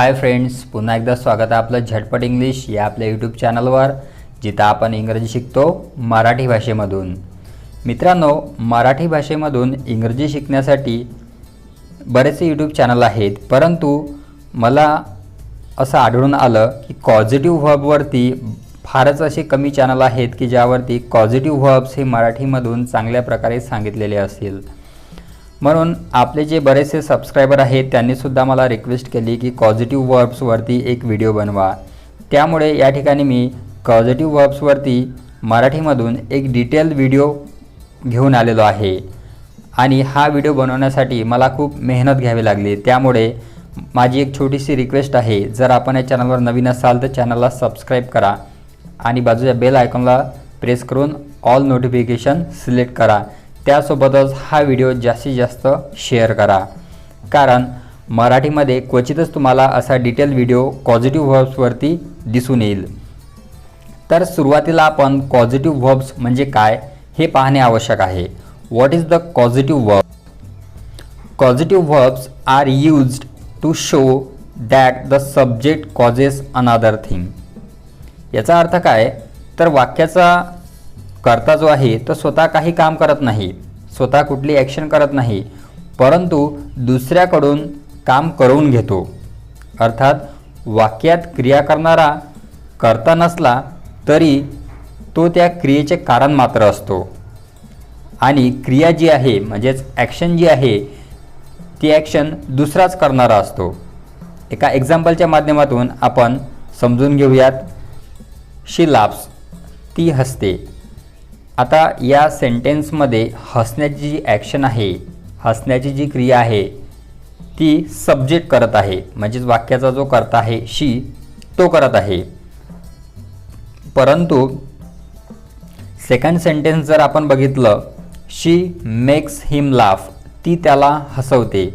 Hi friends पुन्हा एकदा स्वागत आहे आपलं झटपट इंग्लिश या आपल्या यूट्यूब चॅनलवर जिथं आपण इंग्रजी शिकतो मराठी भाषेमधून. मित्रांनो मराठी भाषेमधून इंग्रजी शिकण्यासाठी बरेचसे यूट्यूब चॅनल आहेत परंतु मला असं आढळून आलं की पॉझिटिव्ह व्हबवरती फारच असे कमी चॅनल आहेत की ज्यावरती पॉझिटिव्ह व्हब्स हे मराठीमधून चांगल्या प्रकारे सांगितलेले असतील. म्हणून आपले जे बरेचसे सबस्क्रायबर आहेत त्यांनीसुद्धा मला रिक्वेस्ट केली की पॉझिटिव्ह वर्ब्सवरती एक व्हिडिओ बनवा. त्यामुळे या ठिकाणी मी पॉझिटिव्ह वर्ब्सवरती मराठीमधून एक डिटेल व्हिडिओ घेऊन आलेलो आहे. आणि हा व्हिडिओ बनवण्यासाठी मला खूप मेहनत घ्यावी लागली. त्यामुळे माझी एक छोटीशी रिक्वेस्ट आहे जर आपण या चॅनलवर नवीन असाल तर चॅनलला सबस्क्राईब करा आणि बाजूच्या बेल आयकॉनला प्रेस करून ऑल नोटिफिकेशन सिलेक्ट करा. त्यासोबतच हा व्हिडिओ जास्तीत जास्त शेअर करा. कारण मराठीमध्ये क्वचितच तुम्हाला असा डिटेल व्हिडिओ पॉझिटिव्ह व्हब्सवरती दिसून येईल. तर सुरुवातीला आपण पॉझिटिव्ह व्हब्स म्हणजे काय हे पाहणे आवश्यक आहे. What is the positive verb positive verbs are used to show that the subject causes another thing याचा अर्थ काय? तर वाक्याचा करता जो आहे तो स्वतः काही काम करत नाही स्वतः कुठली ॲक्शन करत नाही परंतु दुसऱ्याकडून काम करून घेतो. अर्थात वाक्यात क्रिया करणारा करता नसला तरी तो त्या क्रियेचे कारण मात्र असतो. आणि क्रिया जी आहे म्हणजेच ॲक्शन जी आहे ती ॲक्शन दुसराच करणारा असतो. एका एक्झाम्पलच्या माध्यमातून आपण समजून घेऊयात. शी लाप्स ती हसते. आता या सेंटेन्समध्ये हसण्याची जी ॲक्शन आहे हसण्याची जी क्रिया आहे ती सब्जेक्ट करत आहे. म्हणजेच वाक्याचा जो करता आहे शी तो करत आहे. परंतु सेकंड सेंटेन्स जर आपण बघितलं शी मेक्स हिम लाफ ती त्याला हसवते.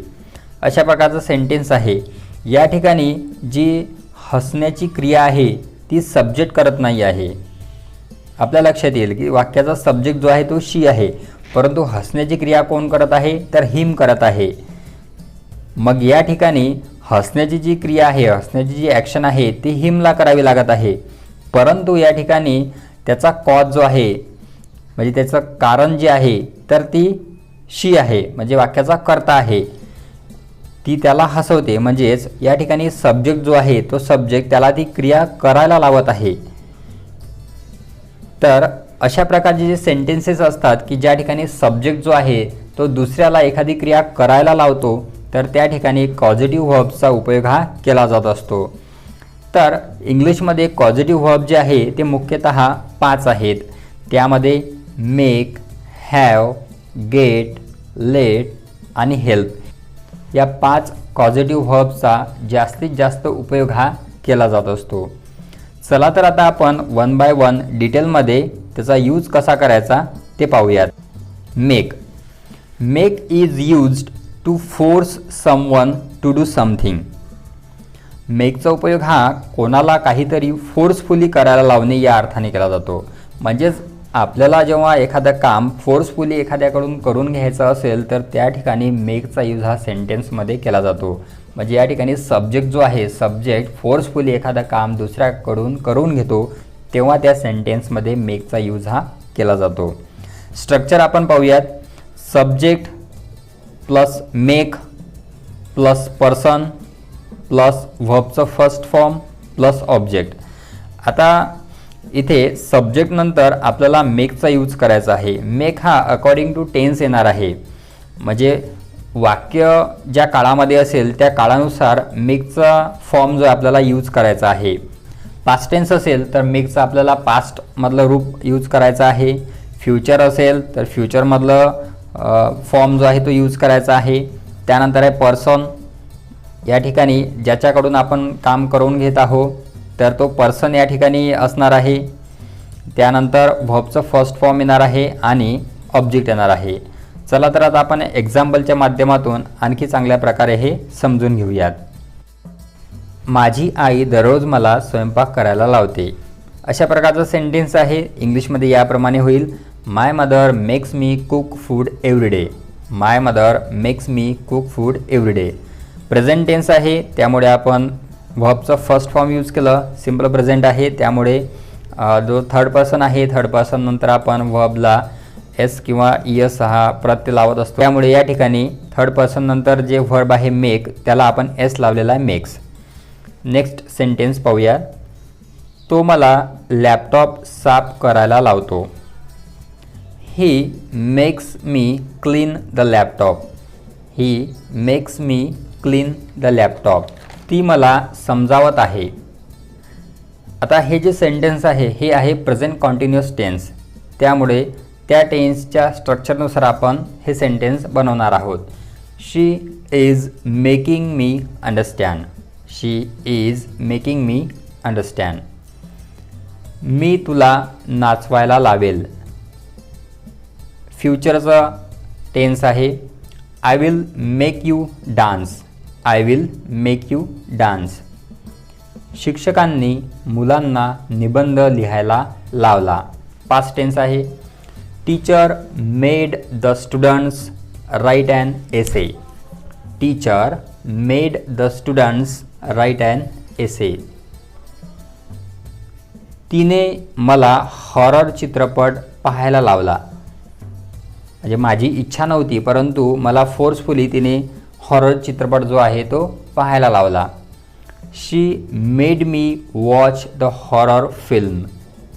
अशा प्रकारचं सेंटेन्स आहे. या ठिकाणी जी हसण्याची क्रिया आहे ती सब्जेक्ट करत नाही आहे. आपल्या लक्षात येईल की वाक्याचा सब्जेक्ट जो आहे तो शी आहे. परंतु हसण्याची क्रिया कोण करत आहे? तर हिम करत आहे. मग या ठिकाणी हसण्याची जी क्रिया आहे हसण्याची जी ॲक्शन आहे ती हिमला करावी लागत आहे. परंतु या ठिकाणी त्याचा कॉज जो आहे म्हणजे त्याचं कारण जे आहे तर ती शी आहे म्हणजे वाक्याचा कर्ता आहे. ती त्याला हसवते म्हणजेच या ठिकाणी सब्जेक्ट जो आहे तो सब्जेक्ट त्याला ती क्रिया करायला लावत आहे. तर अशा प्रकारचे जे सेंटेन्सेस असतात की ज्या ठिकाणी सब्जेक्ट जो आहे तो दुसऱ्याला एखादी क्रिया करायला लावतो तर त्या ठिकाणी पॉझिटिव्ह व्हब्सचा उपयोग हा केला जात असतो. तर इंग्लिशमध्ये पॉझिटिव्ह व्हब जे आहे ते मुख्यतः पाच आहेत. त्यामध्ये मेक हॅव गेट लेट आणि हेल्प या पाच पॉझिटिव्ह व्हबचा जास्तीत जास्त उपयोग हा केला जात असतो. चला तर आता आपण वन बाय वन डिटेलमध्ये त्याचा यूज कसा करायचा ते पाहूयात. Make make is used to force someone to do something मेकचा उपयोग हा कोणाला काहीतरी फोर्सफुली करायला लावणे या अर्थाने केला जातो. म्हणजेच आपल्याला जेव्हा एखादं काम फोर्सफुली एखाद्याकडून करून घ्यायचं असेल तर त्या ठिकाणी मेकचा यूज हा सेंटेन्समध्ये केला जातो. म्हणजे या ठिकाणी सब्जेक्ट जो आहे सब्जेक्ट फोर्सफुली एखादं काम दुसऱ्याकडून करून घेतो तेव्हा त्या सेंटेन्समध्ये मेकचा यूज हा केला जातो. स्ट्रक्चर आपण पाहूयात. Subject plus make plus person plus व्हबचं first form plus object आता इथे सब्जेक्टनंतर आपल्याला मेकचा यूज करायचा आहे. मेक हा अकॉर्डिंग टू टेन्स येणार आहे. म्हणजे वाक्य ज्या काळामध्ये असेल त्या काळानुसार मेकचा फॉर्म जो आपल्याला यूज करायचा आहे. पास्ट टेन्स असेल तर मेकचा आपल्याला पास्टमधलं रूप यूज करायचा आहे. फ्युचर असेल तर फ्युचरमधलं फॉर्म जो आहे तो यूज करायचा आहे. त्यानंतर आहे पर्सन या ठिकाणी ज्याच्याकडून आपण काम करून घेत आहो तर तो पर्सन या ठिकाणी असणार आहे. त्यानंतर व्हॉबचं फर्स्ट फॉर्म येणार आहे आणि ऑब्जेक्ट येणार आहे. चला तर आता आपण एक्झाम्पलच्या माध्यमातून आणखी चांगल्या प्रकारे हे समजून घेऊयात. माझी आई दररोज मला स्वयंपाक करायला लावते. अशा प्रकारचं सेंटेन्स आहे. इंग्लिशमध्ये याप्रमाणे होईल. My mother makes me cook food every day my mother makes me cook food every day present tense आहे. त्यामुळे आपण व्हबचं फर्स्ट फॉर्म यूज केलं. सिंपल प्रेझेंट आहे. त्यामुळे जो थर्ड पर्सन आहे थर्ड पर्सन नंतर आपण व्हबला एस किंवा एस हा प्रत्यय लावत असतो. त्यामुळे या ठिकाणी थर्ड पर्सन नंतर जे व्हर्ब आहे मेक त्याला आपण एस लावलेला आहे मेक्स नेक्स्ट सेंटेन्स पाहूया. तो मला लॅपटॉप साफ करायला लावतो. He makes me clean the laptop he makes me clean the laptop ती मला समजावत आहे. आता हे जे सेंटेन्स आहे हे आहे प्रेझेंट कॉन्टिन्युअस टेन्स त्यामुळे त्या टेन्सच्या स्ट्रक्चरनुसार आपण हे सेंटेन्स बनवणार आहोत. She is making me understand she is making me understand मी तुला नाचवायला लावेल. फ्युचरचा टेन्स आहे. I will make you dance I will make you dance शिक्षकांनी मुलांना निबंध लिहायला लावला. पास्ट टेन्स आहे. Teacher made the students write and essay teacher made the students write and essay तिने मला हॉरर चित्रपट पाहायला लावला. म्हणजे माझी इच्छा नव्हती परंतु मला फोर्सफुली तिने हॉरर चित्रपट जो आहे तो पाहायला लावला. She made me watch the horror film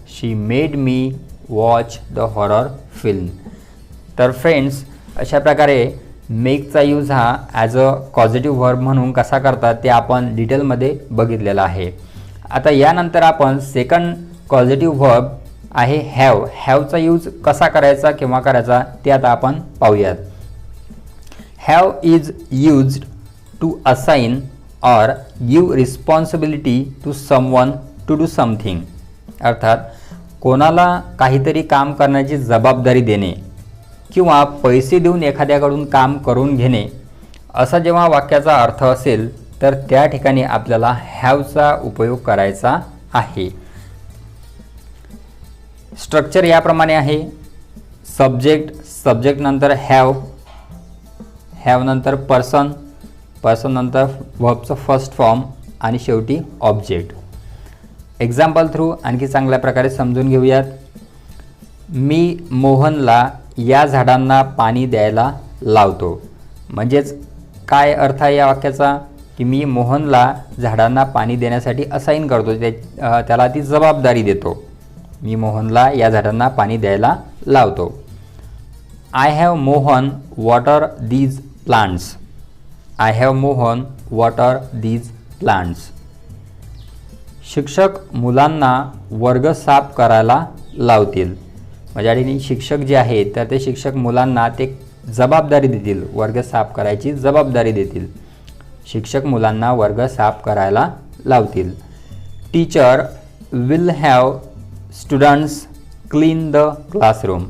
she made me watch the horror film तर फ्रेंड्स अशा प्रकारे मेकचा यूज हा ॲज अ पॉझिटिव्ह वर्ब म्हणून कसा करतात ते आपण डिटेलमध्ये बघितलेलं आहे. आता यानंतर आपण सेकंड पॉझिटिव्ह वर्ब आहे हॅव हॅवचा यूज कसा करायचा किंवा करायचा ते आता आपण पाहूयात. Have is used to assign or give responsibility to someone to do something अर्थात कोणाला काहीतरी काम करण्याची जबाबदारी देणे किंवा पैसे देऊन एखाद्याकडून काम करून घेणे असा जेव्हा वाक्याचा अर्थ असेल तर त्या ठिकाणी आपल्याला हॅवचा उपयोग करायचा आहे. स्ट्रक्चर याप्रमाणे आहे. सब्जेक्ट सब्जेक्ट नंतर हॅव हॅव नंतर पर्सन पर्सन नंतर व्हबचं फर्स्ट फॉर्म आणि शेवटी ऑब्जेक्ट एक्झाम्पल थ्रू आणखी चांगल्या प्रकारे समजून घेऊयात. मी मोहनला या झाडांना पाणी द्यायला लावतो. म्हणजेच काय अर्थ आहे या वाक्याचा? की मी मोहनला झाडांना पाणी देण्यासाठी असाईन करतो. त्या त्याला ती जबाबदारी देतो. मी मोहनला या झाडांना पाणी द्यायला लावतो. I have Mohan water these plants I have Mohan water these plants शिक्षक मुलांना वर्ग साफ करायला लावतील. म्हणजे आणि शिक्षक जे आहेत तर ते शिक्षक मुलांना ते जबाबदारी देतील. वर्ग साफ करायची जबाबदारी देतील. शिक्षक मुलांना वर्ग साफ करायला लावतील. Teacher will have students clean the classroom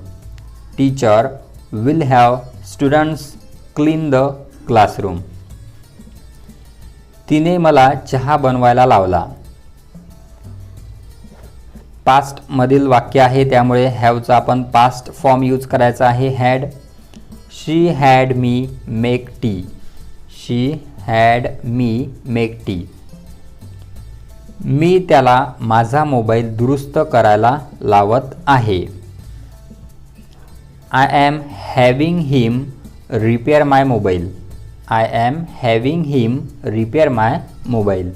teacher will have students clean the classroom तिने मला चहा बनवायला लावला. पास्टमधील वाक्य आहे त्यामुळे हॅवचा आपण पास्ट फॉर्म यूज करायचा आहे. Had she had me make tea she had me make tea मी त्याला माझा मोबाईल दुरुस्त करायला लावत आहे. I am having him repair my mobile I am having him repair my mobile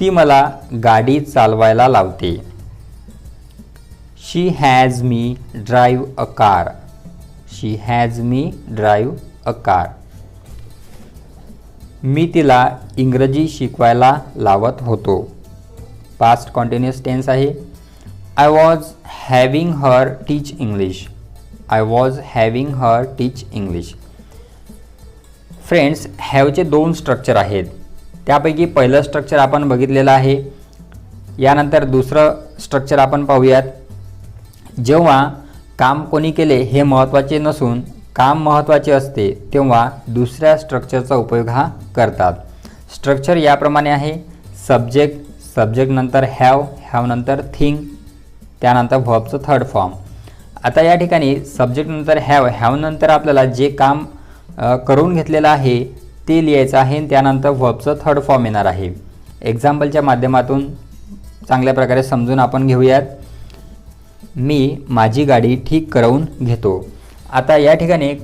ती मला गाडी चालवायला लावते. She has me drive a car she has me drive a car मी तिला इंग्रजी शिकवायला लावत होतो. पास्ट कॉन्टिन्युअस टेन्स आहे. I was having her teach English I was having her teach English friends हॅवचे दोन स्ट्रक्चर आहेत. त्यापैकी पहिलं स्ट्रक्चर आपण बघितलेलं आहे. यानंतर दुसरं स्ट्रक्चर आपण पाहूयात. जेव्हा काम कोणी केले हे महत्त्वाचे नसून काम महत्त्वाचे असते तेव्हा दुसऱ्या स्ट्रक्चरचा उपयोग हा करतात. स्ट्रक्चर याप्रमाणे आहे. सब्जेक्ट सब्जेक्ट नंतर हॅव हॅवनंतर थिंग त्यानंतर व्हॉबचं थर्ड फॉर्म आता या ठिकाणी सब्जेक्ट नंतर हॅव हॅवनंतर आपल्याला जे काम करून घेतलेलं आहे ते लिहायचं आहे आणि त्यानंतर व्हबचं थर्ड फॉर्म येणार आहे. एक्झाम्पलच्या माध्यमातून चांगल्या प्रकारे समजून आपण घेऊयात. मी माझी गाडी ठीक करवून घेतो. आता या ठिकाणी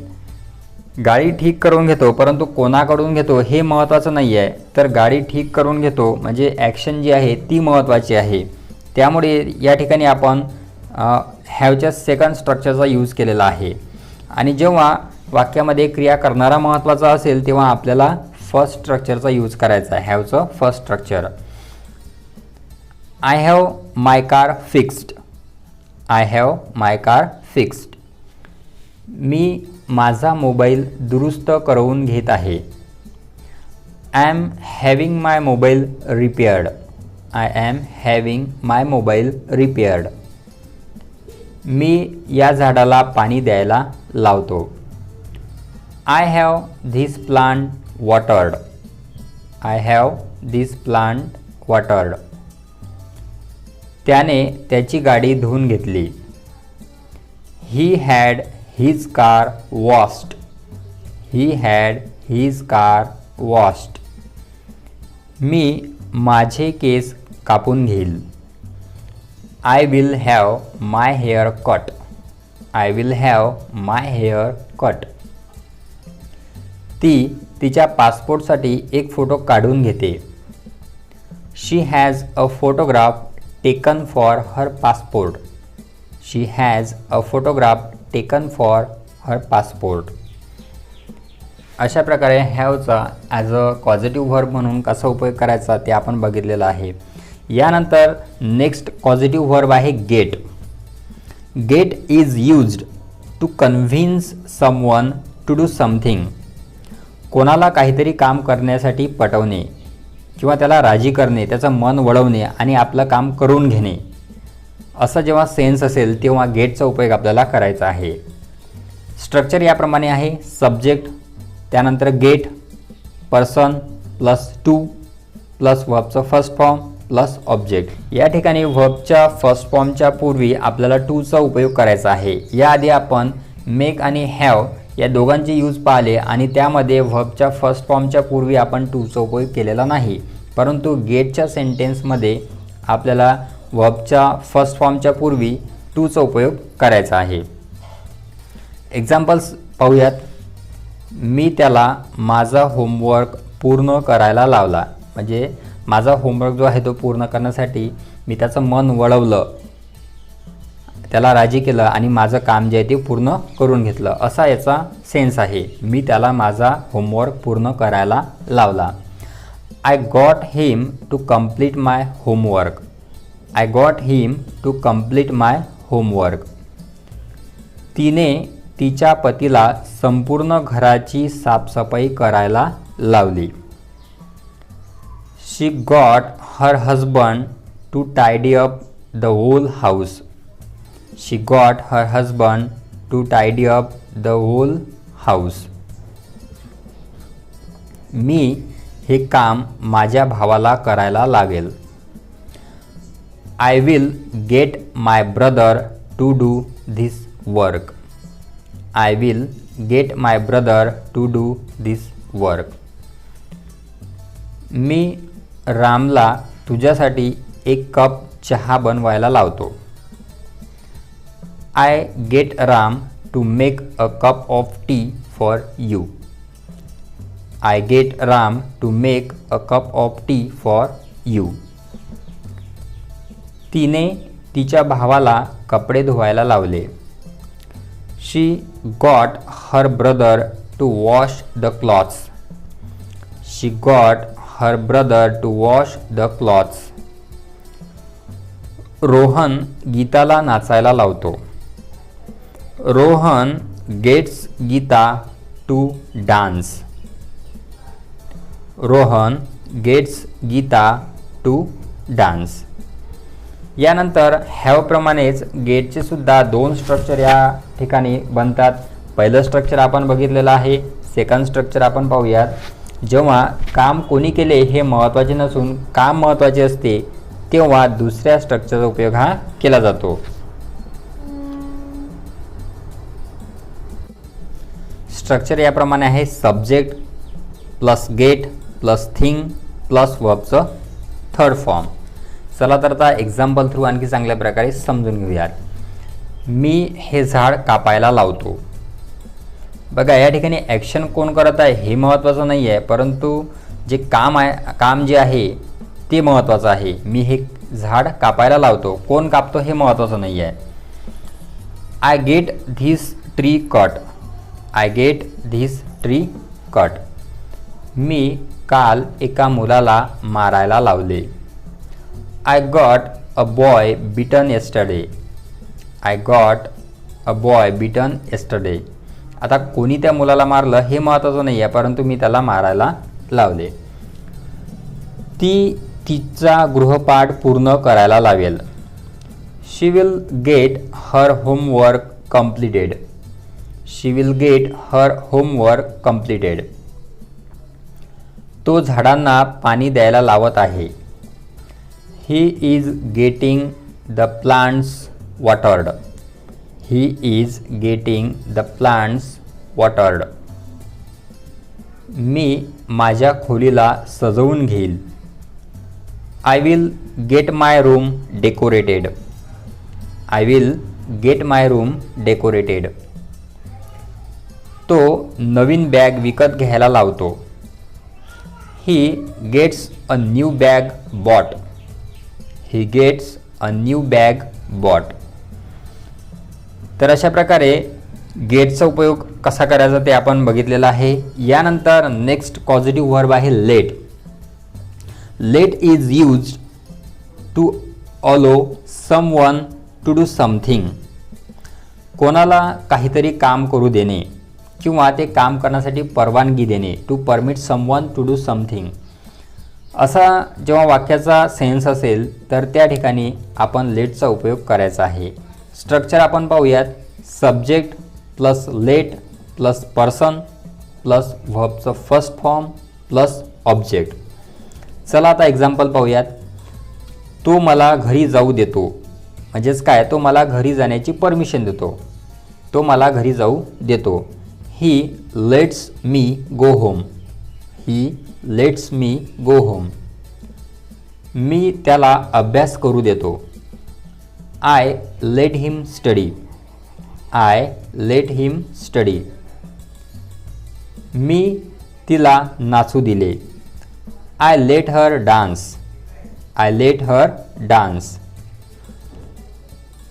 गाडी ठीक करून घेतो परंतु कोणाकडून घेतो हे महत्त्वाचं नाही आहे तर गाडी ठीक करून घेतो म्हणजे ॲक्शन जी आहे ती महत्त्वाची आहे. त्यामुळे या ठिकाणी आपण हॅवच्या सेकंड स्ट्रक्चरचा यूज केलेला आहे. आणि जेव्हा वाक्यामध्ये क्रिया करणारा महत्त्वाचा असेल तेव्हा आपल्याला फर्स्ट स्ट्रक्चरचा यूज करायचा आहे. हॅवचं first structure I have my car fixed I have my car fixed मी माझा मोबाईल दुरुस्त करवून घेत आहे. I am having my mobile repaired I am having my mobile repaired मी या झाडाला पाणी द्यायला लावतो. I have this plant watered I have this plant watered त्याने त्याची गाडी धुवून घेतली. He had his car washed he had his car washed मी माझे केस कापून घेईल. I will have my hair cut I will have my hair cut ती तिच्या पासपोर्टसाठी एक फोटो काढून घेते. She has a photograph taken for her passport she has a photograph taken for her passport अशा प्रकारे हॅवचा ॲज अ पॉझिटिव्ह व्हर्ब म्हणून कसा उपयोग करायचा ते आपण बघितलेलं आहे. यानंतर नेक्स्ट पॉझिटिव्ह व्हर्ब आहे get get is used to convince someone to do something कोणाला काहीतरी काम करण्यासाठी पटवणे किंवा त्याला राजी करणे त्याचं मन वळवणे आणि आपलं काम करून घेणे. असं जेव्हा सेन्स असेल तेव्हा गेटचा उपयोग आपल्याला करायचा आहे. स्ट्रक्चर याप्रमाणे आहे. सब्जेक्ट त्यानंतर get person plus to plus व्हबचं first form plus object या ठिकाणी व्हबच्या फर्स्ट फॉर्मच्या पूर्वी आपल्याला टूचा उपयोग करायचा आहे. याआधी आपण मेक आणि हॅव या दोघांचे यूज पाहिले आणि त्यामध्ये व्हबच्या फर्स्ट फॉर्मच्या पूर्वी आपण टूचा उपयोग केलेला नाही. परंतु गेटच्या सेंटेन्समध्ये आपल्याला व्हबच्या फर्स्ट फॉर्मच्या पूर्वी टूचा उपयोग करायचा आहे. एक्झाम्पल्स पाहूयात. मी त्याला माझा होमवर्क पूर्ण करायला लावला. म्हणजे माझा होमवर्क जो आहे तो पूर्ण करण्यासाठी मी त्याचं मन वळवलं. त्याला राजी केलं आणि माझं काम जे आहे ते पूर्ण करून घेतलं. असा याचा सेन्स आहे. मी त्याला माझा होमवर्क पूर्ण करायला लावला. I got him to complete my homework I got him to complete my homework तिने तिच्या पतीला संपूर्ण घराची साफसफाई करायला लावली. She got her husband to tidy up the whole house she got her husband to tidy up the whole house मी हे काम माझ्या भावाला करायला लागेल. I will get my brother to do this work I will get my brother to do this work मी रामला तुझ्यासाठी एक कप चहा बनवायला लावतो. I get Ram to make a cup of tea for you I get Ram to make a cup of tea for you तिने तिच्या भावाला कपडे धुवायला लावले. She got her brother to wash the clothes she got her brother to wash the clothes Rohan गीताला नाचायला लावतो. Rohan gets Gita to dance. Rohan gets Gita to dance. यानंतर हॅवप्रमाणेच गेटचे सुद्धा दोन स्ट्रक्चर या ठिकाणी बनतात. पहिलं स्ट्रक्चर आपण बघितलेलं आहे सेकंड स्ट्रक्चर आपण पाहूयात. जेव्हा काम कोणी केले हे महत्त्वाचे नसून काम महत्त्वाचे असते तेव्हा दुसऱ्या स्ट्रक्चरचा उपयोग हा केला जातो. स्ट्रक्चर याप्रमाणे आहे. Subject plus get plus thing plus वर्बचं third form चला तर आता एक्झाम्पल थ्रू आणखी चांगल्या प्रकारे समजून घेऊयात. मी हे झाड कापायला लावतो. बघा या ठिकाणी ॲक्शन कोण करत आहे हे महत्त्वाचं नाही आहे परंतु जे काम आहे काम जे आहे ते महत्त्वाचं आहे. मी हे झाड कापायला लावतो. कोण कापतो हे महत्त्वाचं नाही आहे I get this tree cut I get this tree cut मी काल एका मुलाला मारायला लावले. I got a boy beaten yesterday I got a boy beaten yesterday आता कोणी त्या मुलाला मारलं हे महत्त्वाचं नाही आहे परंतु मी त्याला मारायला लावले. ती तिचा गृहपाठ पूर्ण करायला लावेल she will get her homework completed she will get her homework completed तो झाडांना पाणी द्यायला लावत आहे. He is getting the plants watered he is getting the plants watered मी माझ्या खोलीला सजवून घेईल. I will get my room decorated I will get my room decorated तो नवीन बॅग विकत घ्यायला लावतो. He gets a new bag bought. He gets a new bag bought. तर अशा प्रकारे गेटचा उपयोग कसा करायचा ते आपण बघितलेलं आहे. यानंतर नेक्स्ट पॉझिटिव्ह वर्ब आहे let. Let is use to allow someone to do something. कोणाला काहीतरी काम करू देणे. किंवा ते काम करण्यासाठी परवानगी देणे to permit someone to do something असा जेव्हा वाक्याचा सेन्स असेल तर त्या ठिकाणी आपण लेटचा उपयोग करायचा आहे. स्ट्रक्चर आपण पाहूयात. Subject plus let plus person plus व्हबचं first form plus object चला आता एक्झाम्पल पाहूयात. तो मला घरी जाऊ देतो. म्हणजेच काय? तो मला घरी जाण्याची परमिशन देतो. तो मला घरी जाऊ देतो. He lets me go home he lets me go home मी त्याला अभ्यास करू देतो. I let him study I let him study मी तिला नाचू दिले. I let her dance I let her dance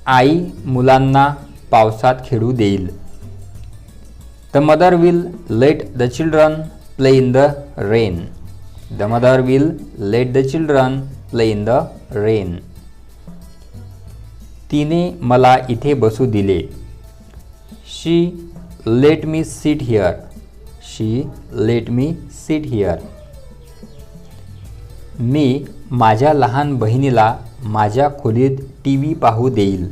आई मुलांना पावसात खेळू देईल. The mother will let the children play in the rain the mother will let the children play in the rain तिने मला इथे बसू दिले. She let me sit here she let me sit here मी माझ्या लहान बहिणीला माझ्या खोलीत टी व्ही पाहू देईल.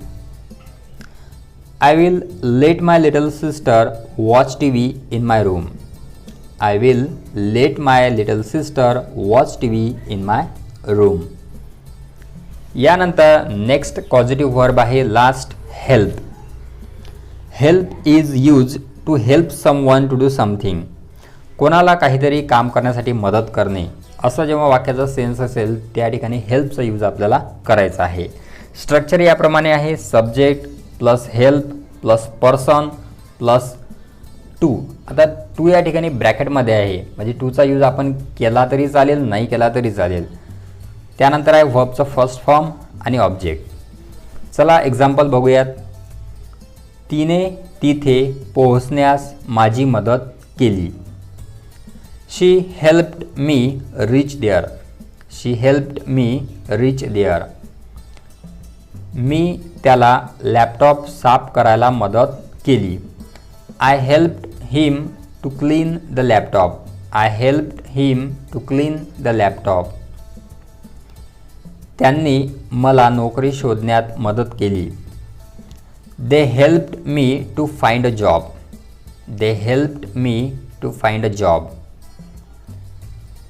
I will let my little sister watch T V in my room I will let my little sister watch T V in my room यानंतर next positive verb आहे last help help is use to help someone to do something कोणाला काहीतरी काम करण्यासाठी मदत करणे. असं जेव्हा वाक्याचा सेन्स असेल त्या ठिकाणी हेल्पचा यूज आपल्याला करायचा आहे. स्ट्रक्चर याप्रमाणे आहे subject plus help plus person plus to. आता टू या ठिकाणी ब्रॅकेटमध्ये आहे. म्हणजे टूचा यूज आपण केला तरी चालेल नाही केला तरी चालेल. त्यानंतर आहे व्हबचं फर्स्ट फॉर्म आणि ऑब्जेक्ट चला एक्झाम्पल बघूयात. तिने तिथे पोहोचण्यास माझी मदत केली. She helped me reach there she helped me reach there मी त्याला लॅपटॉप साफ करायला मदत केली. I helped him to clean the laptop I help him to clean the laptop त्यांनी मला नोकरी शोधण्यात मदत केली. They helped me to find a job they helped me to find a job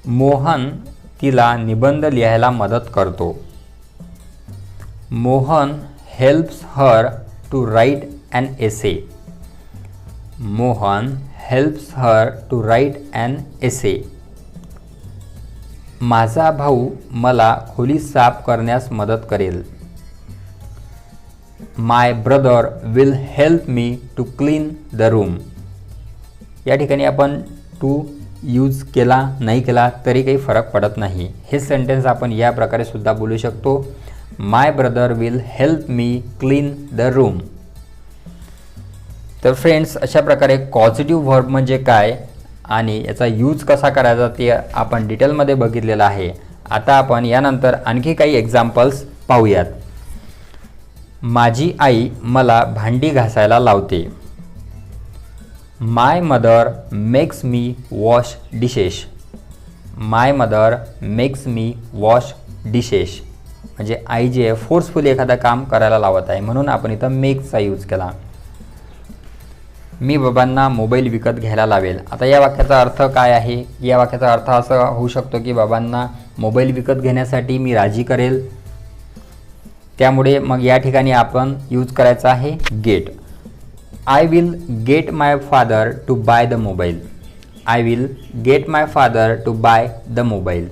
Mohan तिला निबंध लिहायला मदत करतो. Mohan helps her to write an essay Mohan helps her to write an essay माझा भाऊ मला खोली साफ करण्यास मदत करेल. My brother will help me to clean the room या ठिकाणी आपण टू यूज केला नाही केला तरी काही फरक पडत नाही. हे सेंटेन्स आपण या प्रकारे सुद्धा बोलू शकतो. My brother will help me clean the room तर फ्रेंड्स अशा प्रकारे पॉझिटिव्ह व्हर्ब म्हणजे काय आणि याचा यूज कसा करायचा ते आपण डिटेलमध्ये बघितलेलं आहे. आता आपण यानंतर आणखी काही एक्झाम्पल्स पाहूयात. माझी आई मला भांडी घासायला लावते. My mother makes me wash dishes my mother makes me wash dishes म्हणजे आय जी आहे फोर्सफुली एखादा काम करायला लावत आहे म्हणून आपण इथं मेक्सचा यूज केला. मी बाबांना मोबाईल विकत घ्यायला लावेल. आता या वाक्याचा अर्थ काय आहे? या वाक्याचा अर्थ असा होऊ शकतो की बाबांना मोबाईल विकत घेण्यासाठी मी राजी करेल. त्यामुळे मग या ठिकाणी आपण यूज करायचा आहे get I will get my father to buy the mobile I will get my father to buy the mobile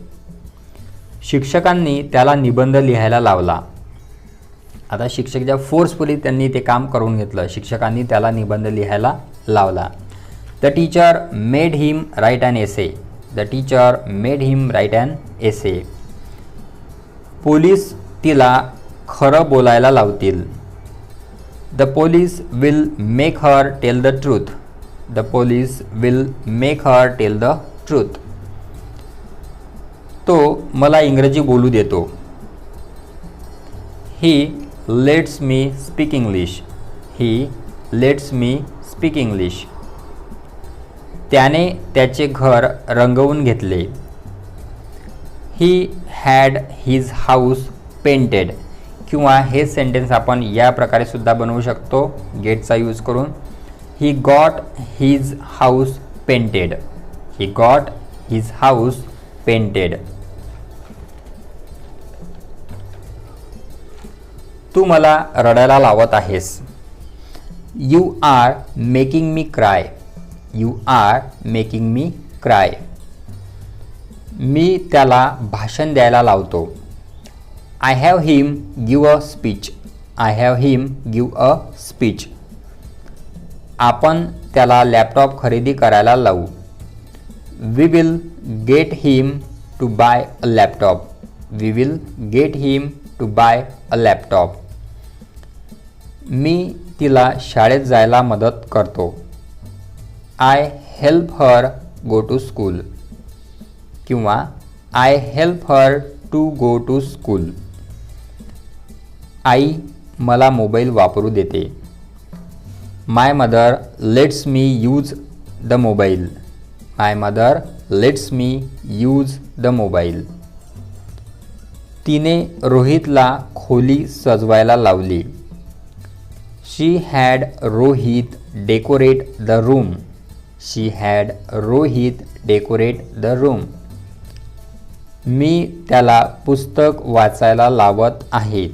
शिक्षकांनी त्याला निबंध लिहायला लावला. आता शिक्षक ज्या फोर्सफुली त्यांनी ते काम करून घेतलं शिक्षकांनी त्याला निबंध लिहायला लावला. The teacher made him write and essay the teacher made him write and essay police तिला खरं बोलायला लावतील. The police will make her tell the truth the police will make her tell the truth तो मला इंग्रजी बोलू देतो. He lets me speak English he lets me speak English त्याने त्याचे घर रंगवून घेतले. He had his house painted किंवा हे सेंटेन्स आपण या प्रकारे सुद्धा बनवू शकतो गेटचा यूज करून. He got his house painted he got his house painted तू मला रडायला लावत आहेस. You are making me cry you are making me cry मी त्याला भाषण द्यायला लावतो. I have him give a speech I have him give a speech आपण त्याला लॅपटॉप खरेदी करायला लावू. We will get him to buy a laptop we will get him to buy a laptop मी तिला शाळेत जायला मदत करतो. I help her go to school किंवा I help her to go to school आई मला मोबाईल वापरू देते. My mother lets me use the mobile my mother lets me use the mobile तिने रोहितला खोली सजवायला लावली. She had Rohit decorate the room she had Rohit decorate the room मी त्याला पुस्तक वाचायला लावत आहे.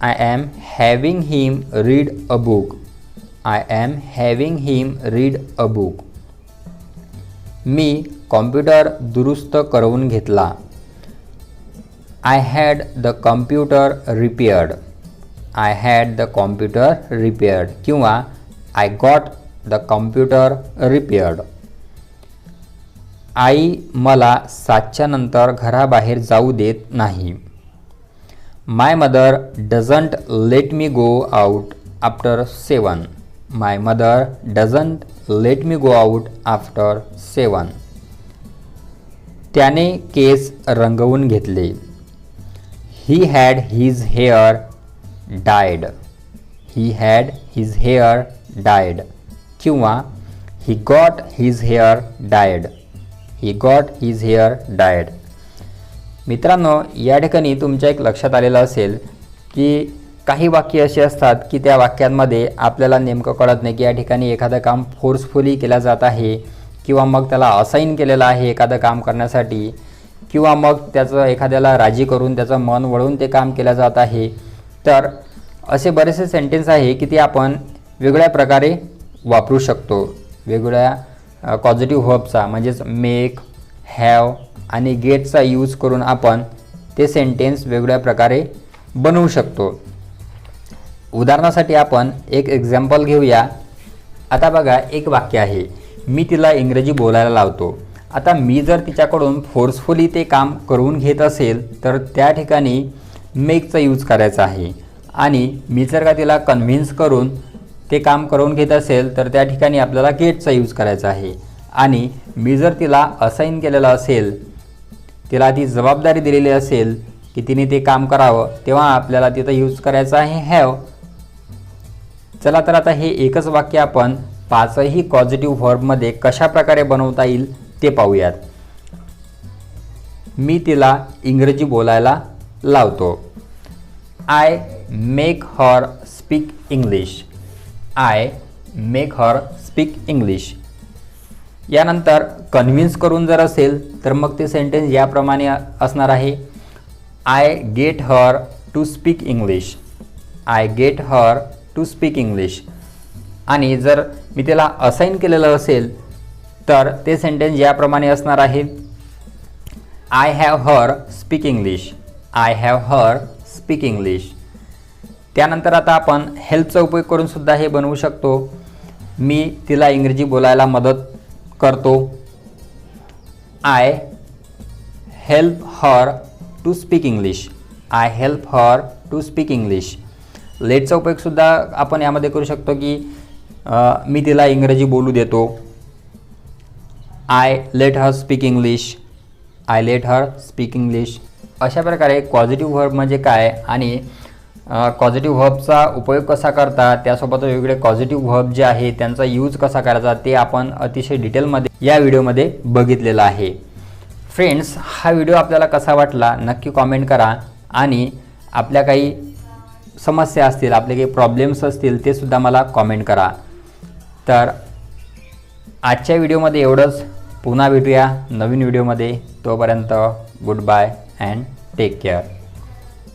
I am having him read a book I am having him read a book me computer दुरुस्त करवून घेतला. I had the computer repaired I had the computer repaired किंवा I got the computer repaired आई मला सातच्या नंतर घराबाहेर जाऊ देत नाही. My mother doesn't let me go out after seven my mother doesn't let me go out after seven त्याने केस रंगवून घेतले. He had his hair dyed he had his hair dyed किंवा he got his hair dyed he got his hair dyed मित्रांनो या ठिकाणी तुमच्या एक लक्षात आलेलं असेल की काही वाक्य अशी असतात की त्या वाक्यांमध्ये आपल्याला नेमकं कळत नाही की या ठिकाणी एखादं काम फोर्सफुली केलं जात आहे किंवा मग त्याला असाईन केलेलं आहे एखादं काम करण्यासाठी. किंवा मग त्याचं एखाद्याला राजी करून त्याचं मन वळून ते काम केलं जात आहे तर असे बरेचसे सेंटेन्स आहे की ते आपण वेगळ्या प्रकारे वापरू शकतो. वेगवेगळ्या पॉझिटिव्ह हबचा म्हणजेच मेक हॅव आणि गेटचा यूज करून आपण ते सेंटेन्स वेगळ्या प्रकारे बनवू शकतो. उदाहरणासाठी आपण एक एक्झाम्पल घेऊया. आता बघा एक वाक्य आहे. मी तिला इंग्रजी बोलायला लावतो. आता मी जर तिच्याकडून फोर्सफुली ते काम करून घेत असेल तर त्या ठिकाणी मेकचा यूज करायचा आहे. आणि मी जर का तिला कन्व्हिन्स करून ते काम करून घेत असेल तर त्या ठिकाणी आपल्याला गेटचा यूज करायचा आहे. आणि मी जर तिला असाईन केलेलं असेल तिला ती जबाबदारी दिलेली असेल की तिने ते काम करावं तेव्हा आपल्याला तिथं यूज करायचं आहे हॅव चला तर आता हे एकच वाक्य आपण पाचही पॉझिटिव्ह व्हर्बमध्ये कशा प्रकारे बनवता येईल ते पाहूयात. मी तिला इंग्रजी बोलायला लावतो. I make her speak English I make her speak English यानंतर कन्व्हिन्स करून जर असेल तर मग ते सेंटेन्स याप्रमाणे असणार आहे. I get her to speak English I get her to speak English आणि जर मी त्याला असाईन केलेलं असेल तर ते सेंटेन्स याप्रमाणे असणार आहे. I have her speak English I have her speak English त्यानंतर आता आपण हेल्पचा उपयोग करूनसुद्धा हे बनवू शकतो. मी तिला इंग्रजी बोलायला मदत करतो. I help her to speak English I help her to speak English लेटचा उपयोगसुद्धा आपण यामध्ये करू शकतो की मी तिला इंग्रजी बोलू देतो. I let her speak English I let her speak English अशा प्रकारे पॉझिटिव्ह व्हर्ब म्हणजे काय आणि पॉझिटिव्ह व्हर्बचा उपयोग कसा करता त्यासोबत वेगवेगळे पॉझिटिव्ह व्हर्ब जे आहे त्यांचा यूज कसा करायचा ते आपण अतिशय डिटेलमध्ये या व्हिडिओमध्ये बघितलेलं आहे. फ्रेंड्स हा व्हिडिओ आपल्याला कसा वाटला नक्की कॉमेंट करा आणि आपल्या काही समस्या असतील आपले काही प्रॉब्लेम्स असतील ते सुद्धा मला कॉमेंट करा. तर आजच्या व्हिडिओमध्ये एवढंच. पुन्हा भेटूया नवीन व्हिडिओमध्ये. तोपर्यंत good bye and take care